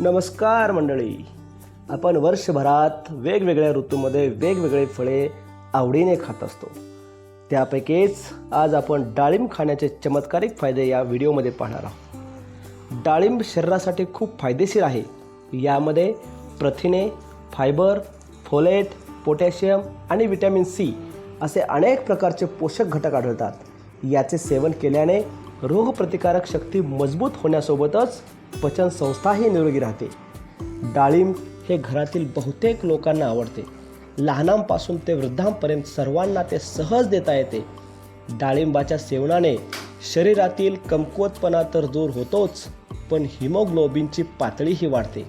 नमस्कार मंडळी. आपण वर्षभरात वेगवेगळ्या ऋतूमध्ये वेगवेगळे फळे आवडीने खात असतो. त्यापैकीच आज आपण डाळिंब खाण्याचे चमत्कारिक फायदे या व्हिडिओमध्ये पाहणार आहोत. डाळिंब शरीरासाठी खूप फायदेशीर आहे. यामध्ये प्रथिने फायबर फोलेट पोटॅशियम आणि विटॅमिन सी असे अनेक प्रकारचे पोषक घटक आढळतात. याचे सेवन केल्याने रोगप्रतिकारक शक्ती मजबूत होण्यासोबतच पचनसंस्थाही निरोगी राहते. डाळिंब हे घरातील बहुतेक लोकांना आवडते. लहानांपासून ते वृद्धांपर्यंत सर्वांना ते सहज देता येते. डाळिंबाच्या सेवनाने शरीरातील कमकुवतपणा तर दूर होतोच पण हिमोग्लोबिनची पातळीही वाढते.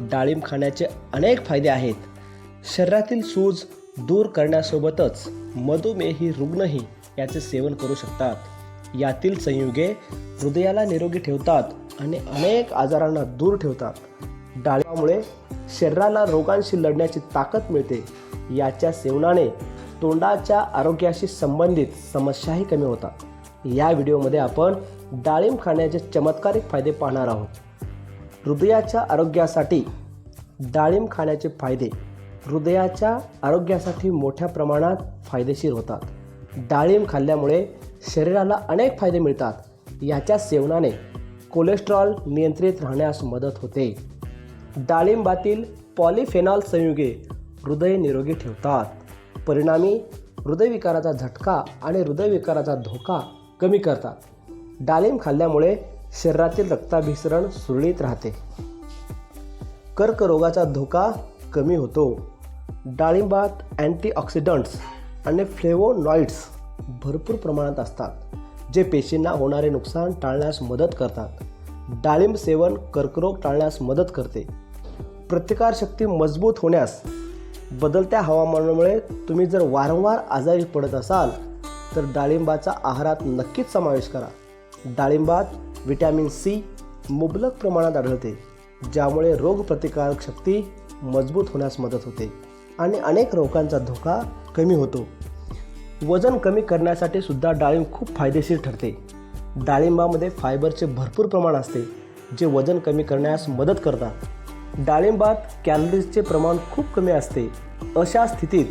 डाळिंब खाण्याचे अनेक फायदे आहेत. शरीरातील सूज दूर करण्यासोबतच मधुमेही रुग्णही याचे सेवन करू शकतात. यातील संयुगे हृदयाला निरोगी ठेवतात आणि अनेक आजारांना दूर ठेवतात. डाळिंबामुळे शरीराला रोगांशी लढण्याची ताकद मिळते. याच्या सेवनाने तोंडाच्या आरोग्याशी संबंधित समस्याही कमी होतात. या व्हिडिओमध्ये आपण डाळिंब खाण्याचे चमत्कारिक फायदे पाहणार आहोत. हृदयाच्या आरोग्यासाठी डाळिंब खाण्याचे फायदे. हृदयाच्या आरोग्यासाठी मोठ्या प्रमाणात फायदेशीर होतात. डाळिंब खाल्ल्यामुळे शरीराला अनेक फायदे मिळतात. याच्या सेवनाने कोलेस्ट्रॉल नियंत्रित राहण्यास मदत होते. डाळिंबातील पॉलिफेनॉल संयुगे हृदय निरोगी ठेवतात. परिणामी हृदयविकाराचा झटका आणि हृदयविकाराचा धोका कमी करतात. डाळिंब खाल्ल्यामुळे शरीरातील रक्ताभिसरण सुरळीत राहते. कर्करोगाचा धोका कमी होतो. डाळिंबात अँटीऑक्सिडंट्स आणि फ्लेवोनॉइड्स भरपूर प्रमाणात असतात जे पेशींना होणारे नुकसान टाळण्यास मदत करतात. डाळिंब सेवन कर्करोग टाळण्यास मदत करते. प्रतिकारशक्ती मजबूत होण्यास बदलत्या हवामानामुळे तुम्ही जर वारंवार आजारी पडत असाल तर डाळिंबाचा आहारात नक्कीच समावेश करा. डाळिंबात विटॅमिन सी मुबलक प्रमाणात आढळते ज्यामुळे रोगप्रतिकारक शक्ती मजबूत होण्यास मदत होते. आणि अनेक रोगांचा धोका कमी होतो. वजन कमी करण्यासाठी सुद्धा डाळिंब खूप फायदेशीर ठरते. डाळिंबामध्ये फायबरचे भरपूर प्रमाण असते जे वजन कमी करण्यास मदत करतात. डाळिंबात कॅलरीजचे प्रमाण खूप कमी असते. अशा स्थितीत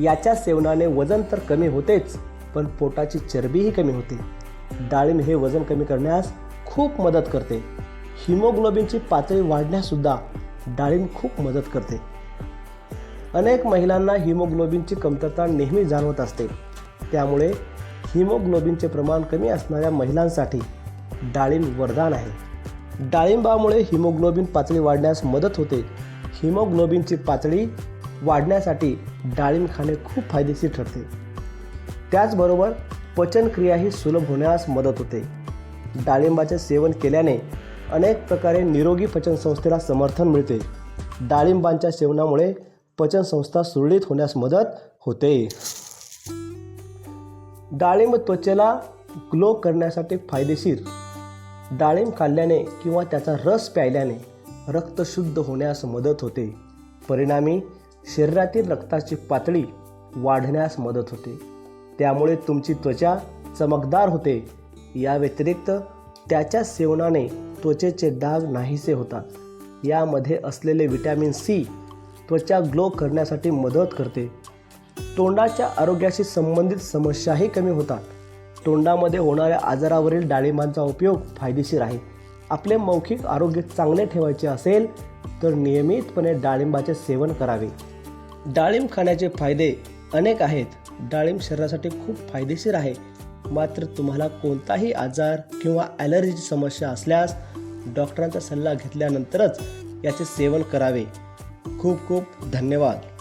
याच्या सेवनाने वजन तर कमी होतेच पण पोटाची चरबीही कमी होते. डाळिंब हे वजन कमी करण्यास खूप मदत करते. हिमोग्लोबिनची पातळी वाढण्याससुद्धा डाळिंब खूप मदत करते. अनेक महिलांना हिमोग्लोबिनची कमतरता नेहमी जाणवत असते. त्यामुळे हिमोग्लोबिनचे प्रमाण कमी असणाऱ्या महिलांसाठी डाळिंब वरदान आहे. डाळिंबामुळे हिमोग्लोबिन पातळी वाढण्यास मदत होते. हिमोग्लोबिनची पातळी वाढण्यासाठी डाळिंब खाणे खूप फायदेशीर ठरते. त्याचबरोबर पचनक्रियाही सुलभ होण्यास मदत होते. डाळिंबाचे सेवन केल्याने अनेक प्रकारे निरोगी पचनसंस्थेला समर्थन मिळते. डाळिंबांच्या सेवनामुळे पचनसंस्था सुरळीत होण्यास मदत होते. डाळिंब त्वचेला ग्लो करण्यासाठी फायदेशीर. डाळिंब खाल्ल्याने किंवा त्याचा रस प्यायल्याने रक्त शुद्ध होण्यास मदत होते. परिणामी शरीरातील रक्ताची पातळी वाढण्यास मदत होते. त्यामुळे तुमची त्वचा चमकदार होते. या व्यतिरिक्त त्याच्या सेवनाने त्वचेचे डाग नाहीसे होतात. यामध्ये असलेले विटॅमिन सी त्वचा ग्लो करण्यासाठी मदत करते. तोंडाच्या आरोग्याशी संबंधित समस्याही कमी होतात. तोंडामध्ये होणाऱ्या आजारावरील डाळिंबांचा उपयोग फायदेशीर आहे. आपले मौखिक आरोग्य चांगले ठेवायचे असेल तर नियमितपणे डाळिंबाचे सेवन करावे. डाळिंब खाण्याचे फायदे अनेक आहेत. डाळिंब शरीरासाठी खूप फायदेशीर आहे. मात्र तुम्हाला कोणताही आजार किंवा ॲलर्जीची समस्या असल्यास डॉक्टरांचा सल्ला घेतल्यानंतरच याचे सेवन करावे. खूप खूप धन्यवाद.